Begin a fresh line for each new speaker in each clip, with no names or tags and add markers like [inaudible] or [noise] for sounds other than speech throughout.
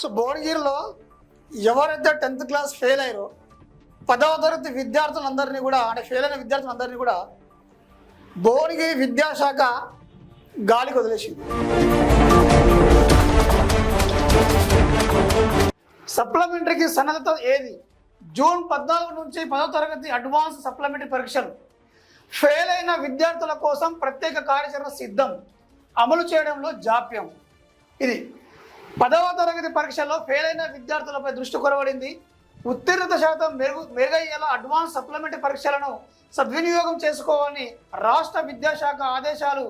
So భువనగిరిలో ఎవరైతే tenth class fail అయ్యారో పదవ తరగతి విద్యార్థులందరినీ కూడా అంటే ఫెయిల్ అయిన విద్యార్థులందరినీ కూడా భువనగిరి విద్యాశాఖ గాలికి వదిలేసింది. సప్లిమెంటరీకి సన్నద్ధత ఏది? జూన్ పద్నాలుగు నుంచి పదవ తరగతి అడ్వాన్స్ సప్లిమెంటరీ పరీక్షలు. ఫెయిల్ అయిన విద్యార్థుల కోసం ప్రత్యేక కార్యాచరణ సిద్ధం. అమలు చేయడంలో జాప్యం. ఇది పదవ తరగతి పరీక్షల్లో ఫెయిల్ అయిన విద్యార్థులపై దృష్టి కొరబడింది ఉత్తీర్ణత శాతం మెరుగు మెరుగయ్యేలా అడ్వాన్స్ సప్లిమెంటరీ పరీక్షలను సద్వినియోగం చేసుకోవాలని రాష్ట్ర విద్యాశాఖ ఆదేశాలు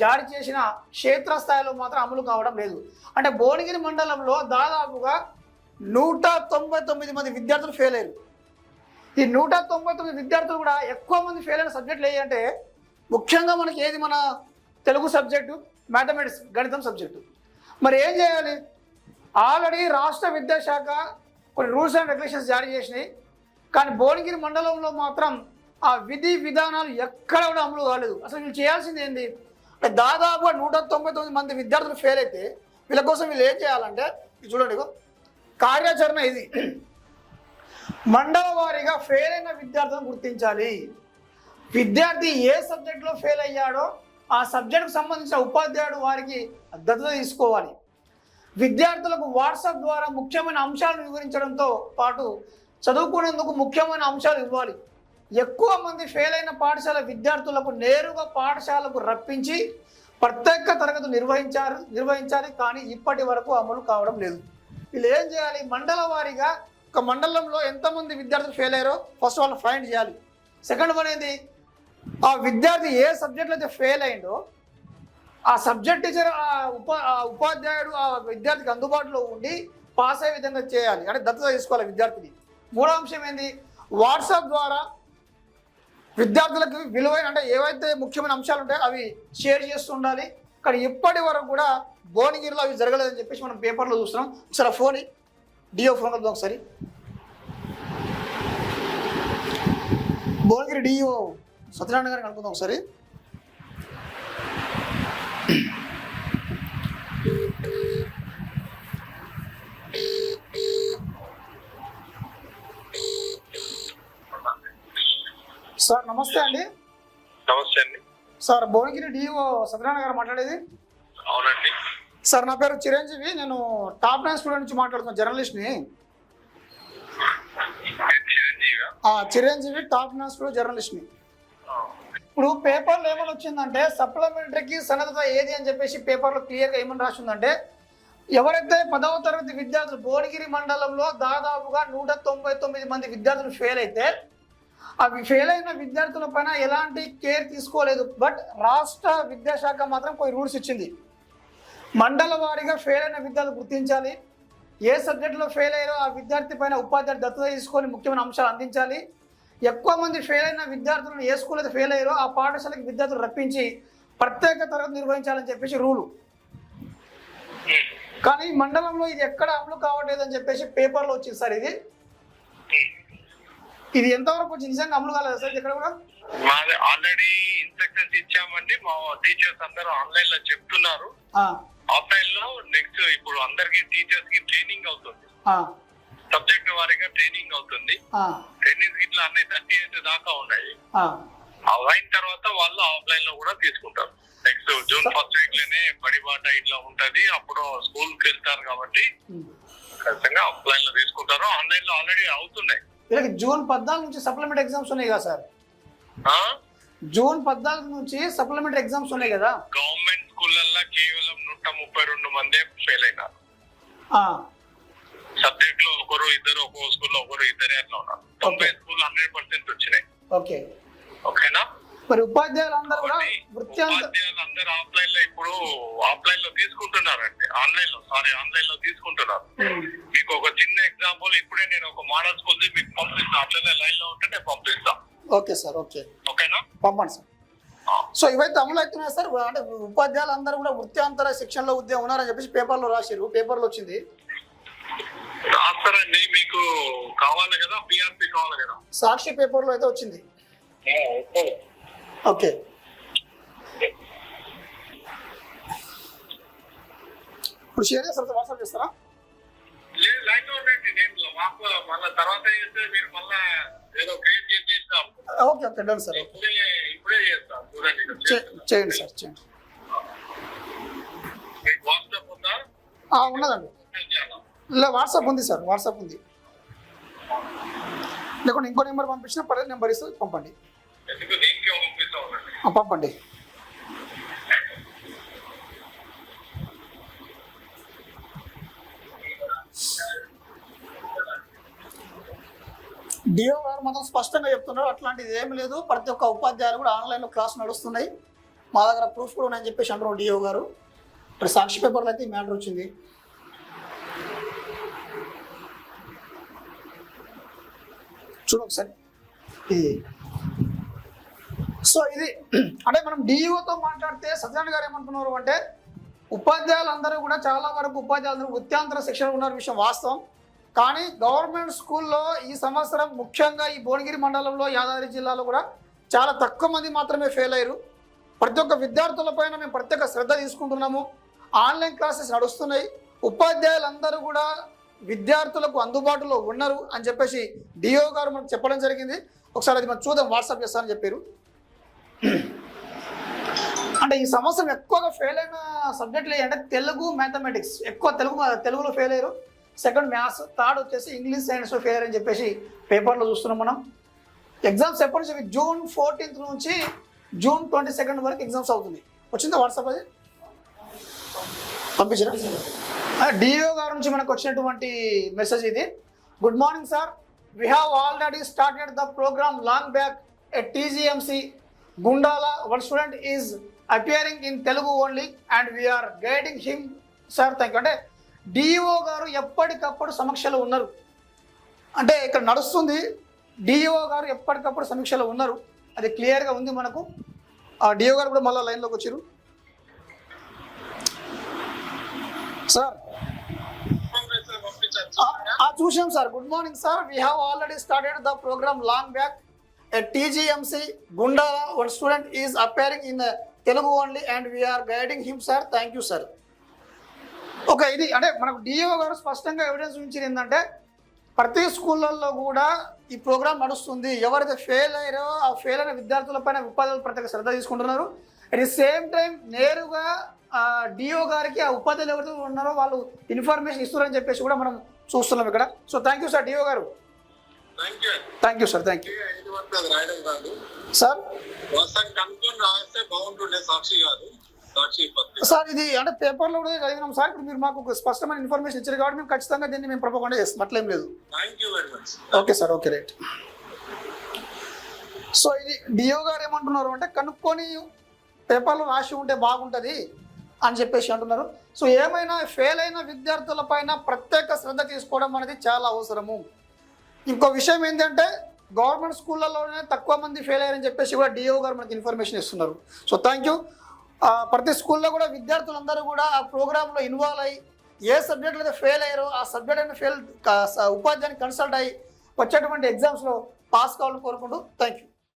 జారీ చేసిన క్షేత్రస్థాయిలో మాత్రం అమలు కావడం లేదు. అంటే భువనగిరి మండలంలో దాదాపుగా నూట తొంభై తొమ్మిది మంది విద్యార్థులు ఫెయిల్ అయ్యారు. ఈ నూట తొంభై తొమ్మిది విద్యార్థులు కూడా ఎక్కువ మంది ఫెయిల్ అయిన సబ్జెక్టులు ఏంటంటే ముఖ్యంగా మనకి ఏది మన తెలుగు సబ్జెక్టు మ్యాథమెటిక్స్ గణితం సబ్జెక్టు మరి ఏం చేయాలి? ఆల్రెడీ రాష్ట్ర విద్యాశాఖ కొన్ని రూల్స్ అండ్ రెగ్యులేషన్స్ జారీ చేసినాయి. కానీ భువనగిరి మండలంలో మాత్రం ఆ విధి విధానాలు ఎక్కడ కూడా అమలు కాలేదు. అసలు వీళ్ళు చేయాల్సింది ఏంది? అంటే దాదాపుగా నూట తొంభై తొమ్మిది మంది విద్యార్థులు ఫెయిల్ అయితే వీళ్ళ కోసం వీళ్ళు ఏం చేయాలంటే ఇది చూడండి కార్యాచరణ ఇది. మండల వారీగా ఫెయిల్ అయిన విద్యార్థులను గుర్తించాలి. విద్యార్థి ఏ సబ్జెక్టులో ఫెయిల్ అయ్యాడో ఆ సబ్జెక్టుకు సంబంధించిన ఉపాధ్యాయుడు వారికి దత్తత తీసుకోవాలి. విద్యార్థులకు వాట్సాప్ ద్వారా ముఖ్యమైన అంశాలను వివరించడంతో పాటు చదువుకునేందుకు ముఖ్యమైన అంశాలు ఇవ్వాలి. ఎక్కువ మంది ఫెయిల్ అయిన పాఠశాల విద్యార్థులకు నేరుగా పాఠశాలకు రప్పించి ప్రత్యేక తరగతి నిర్వహించారు నిర్వహించాలి కానీ ఇప్పటి వరకు అమలు కావడం లేదు. వీళ్ళు ఏం చేయాలి? మండల వారీగా ఒక మండలంలో ఎంతమంది విద్యార్థులు ఫెయిల్ అయ్యారో ఫస్ట్ వాళ్ళు ఫైండ్ చేయాలి. సెకండ్ వన్ ఏంది? ఆ విద్యార్థి ఏ సబ్జెక్ట్లో అయితే ఫెయిల్ అయిందో ఆ సబ్జెక్ట్ టీచర్ ఆ ఉపా ఉపాధ్యాయుడు ఆ విద్యార్థికి అందుబాటులో ఉండి పాస్ అయ్యే విధంగా చేయాలి. అంటే దత్తత తీసుకోవాలి విద్యార్థిని మూడో అంశం ఏంది? వాట్సాప్ ద్వారా విద్యార్థులకు విలువైన అంటే ఏవైతే ముఖ్యమైన అంశాలు ఉంటాయో అవి షేర్ చేస్తుండాలి కానీ ఇప్పటి వరకు కూడా భువనగిరిలో అవి జరగలేదని చెప్పేసి మనం పేపర్లో చూస్తున్నాం. ఒకసారి ఫోన్ డిఓ ఫోన్ కలుద్దాం ఒకసారి. భువనగిరి డిఓ సత్యనారాయణ గారిని కనుక్కుందాం ఒకసారి. సార్ నమస్తే అండి.
నమస్తే అండి.
సార్ భువనగిరి డిఓ సత్యనారాయణ గారు మాట్లాడేది?
అవునండి.
సార్ నా పేరు చిరంజీవి. నేను టాప్ నైన్ స్టూడెంట్ నుంచి మాట్లాడుతున్నాను జర్నలిస్ట్ని.
చిరంజీవి
టాప్ నైన్ స్టూడెంట్ జర్నలిస్ట్ని. ఇప్పుడు పేపర్లో ఏమని వచ్చిందంటే సప్లిమెంటరీకి సన్నద్ధత ఏది అని చెప్పేసి పేపర్లో క్లియర్గా ఏమని రాసిందంటే ఎవరైతే పదవ తరగతి విద్యార్థులు భువనగిరి మండలంలో దాదాపుగా నూట తొంభై తొమ్మిది మంది విద్యార్థులు ఫెయిల్ అయితే అవి ఫెయిల్ అయిన విద్యార్థుల పైన ఎలాంటి కేర్ తీసుకోలేదు. బట్ రాష్ట్ర విద్యాశాఖ మాత్రం కొన్ని రూల్స్ ఇచ్చింది. మండల వారీగా ఫెయిల్ అయిన విద్యార్థులు గుర్తించాలి. ఏ సబ్జెక్టులో ఫెయిల్ అయ్యారో ఆ విద్యార్థి పైన ఉపాధ్యాయుడు దత్తత తీసుకొని ముఖ్యమైన అంశాలు అందించాలి. ఎక్కువ మంది ఫెయిల్ అయిన విద్యార్థులను ఏ స్కూల్ అయితే ఫెయిల్ అయ్యారో. ఆ పాఠశాలకి విద్యార్థులు రప్పించి ప్రత్యేక తరగతి నిర్వహించాలని చెప్పేసి రూలు. కానీ మండలంలో ఇది ఎక్కడ అమలు కావట్లేదు అని చెప్పేసి పేపర్లో వచ్చింది సార్ ఇది. ఇది ఎంతవరకు వచ్చింది? నిజంగా అమలు కాలేదు సార్ ఇది ఎక్కడ కూడా?
మాది ఆల్రెడీ ఇన్స్ట్రక్షన్స్ ఇచ్చామండి. మా టీచర్స్ అందరూ ఆన్లైన్లో చెప్తున్నారు. ఆఫ్లైన్లో నెక్స్ట్ ఇప్పుడు అందరికి టీచర్స్కి ట్రైనింగ్ అవుతుంది. సబ్జెక్ట్ వారీగా ట్రైనింగ్ అవుతుంది. ట్రైనింగ్ ఇట్లా అన్ని థర్టీ ఎయిట్ దాకా ఉన్నాయి. అయిన తర్వాత వాళ్ళు ఆఫ్లైన్లో కూడా తీసుకుంటారు. నెక్స్ట్ జూన్ ఫస్ట్ వీక్లోనే బడిబాట ఇట్లా ఉంటది. అప్పుడు స్కూల్కి వెళ్తారు కాబట్టి. ఖచ్చితంగా ఆఫ్లైన్లో తీసుకుంటారు. ఆన్లైన్లో ఆల్రెడీ అవుతున్నాయి.
వీళ్ళకి జూన్ పద్నాలుగు నుంచి సప్లిమెంటరీ ఎగ్జామ్స్ ఉన్నాయి కదా సార్? జూన్ పద్నాలుగు నుంచి సప్లిమెంటరీ ఎగ్జామ్స్ ఉన్నాయి కదా?
గవర్నమెంట్ స్కూళ్ళల్లో కేవలం నూట ముప్పై రెండు మందే ఫెయిల్ అయినారు. సబ్జెక్ట్లో ఒకరు ఇద్దరు ఒక్కో స్కూల్లో ఒకరు ఇద్దరే అట్లా ఉన్నారు. తొంభై స్కూల్ హండ్రెడ్ పర్సెంట్ వచ్చినాయి.
ఓకే.
ఓకేనా?
మరి ఉపాధ్యాయులు అందరూ కూడా వృత్తి
ఆఫ్లైన్లో ఇప్పుడు ఆఫ్లైన్లో తీసుకుంటున్నారు అండి ఆన్లైన్లో సారీ ఆన్లైన్లో తీసుకుంటున్నారు.
ఉమ్.
మీకు ఒక చిన్న ఎగ్జాంపుల్ ఇప్పుడే నేను ఒక మోడల్ స్కూల్ మీకు పంపిస్తాను అట్లనే లైన్లో ఉంటే నేను పంపిస్తాను
ఓకే సార్ ఓకే.
ఓకేనా?
పంపండి సార్. సో ఇవైతే అమలు అవుతున్నాయి సార్? అంటే ఉపాధ్యాయులు అందరూ కూడా వృత్యాంతర శిక్షణలో ఉద్యోగం ఉన్నారని చెప్పేసి పేపర్లో రాశారు పేపర్లో వచ్చింది.
రాస్తారండి మీకు కావాలి కదా పిఆర్పి కావాలి కదా?
సాక్షి పేపర్లో అయితే వచ్చింది. ఓకే. ఇప్పుడు షేర్ చేస్తారా వాట్సాప్ చేస్తారా?
మళ్ళా తర్వాత చేస్తే మీరు మళ్ళా ఏదో క్రియేట్ చేసి చేస్తాం
ఓకే ఓకే డన్ సార్
ఇప్పుడే చేస్తాం చూడండి.
చేయండి సార్ చేయండి.
మీకు వాట్సాప్ ఉందా?
ఉన్నదండి? ఇలా వాట్సాప్ ఉంది సార్ వాట్సాప్ ఉంది. లేకుండా ఇంకో నెంబర్ పంపించిన పర్లేదు నెంబర్ ఇస్తే పంపండి. పంపండి. డిఓ గారు మాత్రం స్పష్టంగా చెప్తున్నారు అట్లాంటిది ఏమి లేదు. ప్రతి ఒక్క ఉపాధ్యాయులు కూడా ఆన్లైన్లో క్లాస్ నడుస్తున్నాయి. మా దగ్గర ప్రూఫ్ కూడా ఉన్నాయని చెప్పేసి అంటున్నారు డిఓ గారు. ఇప్పుడు సాక్షి పేపర్లో అయితే ఈ మ్యాటర్ వచ్చింది. చూడు ఒకసారి. ఇది సో ఇది [clears throat] అంటే మనం డిఈఓతో మాట్లాడితే సత్యనారాయణ గారు ఏమంటున్నారు అంటే ఉపాధ్యాయులందరూ కూడా చాలా వరకు ఉపాధ్యాయులందరూ వృత్యాంతర శిక్షణ ఉన్న విషయం వాస్తవం. కానీ గవర్నమెంట్ స్కూల్లో ఈ సంవత్సరం ముఖ్యంగా ఈ భువనగిరి మండలంలో యాదాద్రి జిల్లాలో కూడా చాలా తక్కువ మంది మాత్రమే ఫెయిల్ అయ్యారు. ప్రతి ఒక్క విద్యార్థులపైన మేము ప్రత్యేక శ్రద్ధ తీసుకుంటున్నాము. ఆన్లైన్ క్లాసెస్ నడుస్తున్నాయి. ఉపాధ్యాయులందరూ కూడా విద్యార్థులకు అందుబాటులో ఉన్నారు అని చెప్పేసి డిఓ గారు మనకు చెప్పడం జరిగింది. ఒకసారి అది మనం చూద్దాం వాట్సాప్ చేస్తానని చెప్పారు. అంటే ఈ సంవత్సరం ఎక్కువగా ఫెయిల్ అయిన సబ్జెక్టులు ఏంటంటే తెలుగు మ్యాథమెటిక్స్ ఎక్కువ తెలుగు తెలుగులో ఫెయిల్ అయ్యారు. సెకండ్ మ్యాథ్స్ థర్డ్ వచ్చేసి ఇంగ్లీష్ సైన్స్లో ఫెయిల్ అయ్యారని చెప్పేసి పేపర్లో చూస్తున్నాం మనం. ఎగ్జామ్స్ ఎప్పటి నుంచి? జూన్ ఫోర్టీన్త్ నుంచి జూన్ ట్వంటీ సెకండ్ వరకు ఎగ్జామ్స్ అవుతుంది వచ్చిందా వాట్సాప్ అది? పంపించరా? డిఓ గారి నుంచి మనకు వచ్చినటువంటి మెసేజ్ ఇది. Good morning sir we have already started the program long back at TGMC Gundala one student is appearing in Telugu only and we are guiding him sir thank you అంటే DEO గారు ఎప్పటికప్పుడు సమీక్షలో ఉన్నారు. అంటే ఇక్కడ నడుస్తుంది. DEO గారు ఎప్పటికప్పుడు సమీక్షలో ఉన్నారు. అది క్లియర్గా ఉంది మనకు. ఆ డిఓ గారు కూడా మళ్ళీ లైన్లోకి వచ్చారు సార్. చూసాం sir. Good morning sir we have already started the program long back TGMC Gunda one student is appearing in Telugu only and we are guiding him sir thank you sir okay ఇది అంటే మనకు DO గారు స్పష్టంగా evidence ఉంచింది ఏంటంటే ప్రతి స్కూళ్ళల్లో కూడా ఈ ప్రోగ్రామ్ నడుస్తుంది. ఎవరైతే ఫెయిల్ అయ్యారో ఆ ఫెయిల్ అయిన విద్యార్థులపైన ఉపాధ్యాయులు ప్రత్యేక శ్రద్ధ తీసుకుంటున్నారు. అట్ ది సేమ్ టైం నేరుగా డిఓ గారికి ఆ ఉపాధ్యాయులు ఎవరైతే ఉన్నారో వాళ్ళు ఇన్ఫర్మేషన్ ఇస్తున్నారని చెప్పేసి కూడా మనం చూస్తున్నాం ఇక్కడ. So thank you sir DEO garu.
Thank you
sir thank you sir sir ఇది అంటే పేపర్లో కూడా చదివినాం. సార్ ఇప్పుడు మీరు మాకు స్పష్టమైన ఇన్ఫర్మేషన్ ఇచ్చారు కాబట్టి మేము ఖచ్చితంగా దీన్ని మేము ప్రపోకుండా చేస్తాం. అట్లేం లేదు. Okay sir okay right so ఇది డిఓ గారు ఏమంటున్నారు అంటే కనుక్కొని పేపర్లో రాసి ఉంటే బాగుంటుంది. అని చెప్పేసి అంటున్నారు. సో ఏమైనా ఫెయిల్ అయిన విద్యార్థుల పైన ప్రత్యేక శ్రద్ధ తీసుకోవడం అనేది చాలా అవసరము. ఇంకో విషయం ఏంటంటే గవర్నమెంట్ స్కూళ్ళలోనే తక్కువ మంది ఫెయిల్ అయ్యారని చెప్పేసి కూడా డిఓ గారు మనకి ఇన్ఫర్మేషన్ ఇస్తున్నారు. సో థ్యాంక్ యూ ప్రతి స్కూల్లో కూడా విద్యార్థులందరూ కూడా ఆ ప్రోగ్రాంలో ఇన్వాల్వ్ అయ్యి ఏ సబ్జెక్టులు అయితే ఫెయిల్ అయ్యారో ఆ సబ్జెక్ట్ అయినా ఫెయిల్ ఉపాధ్యాయుని కన్సల్ట్ అయ్యి వచ్చేటువంటి ఎగ్జామ్స్లో పాస్ కావాలని కోరుకుంటూ థ్యాంక్ యూ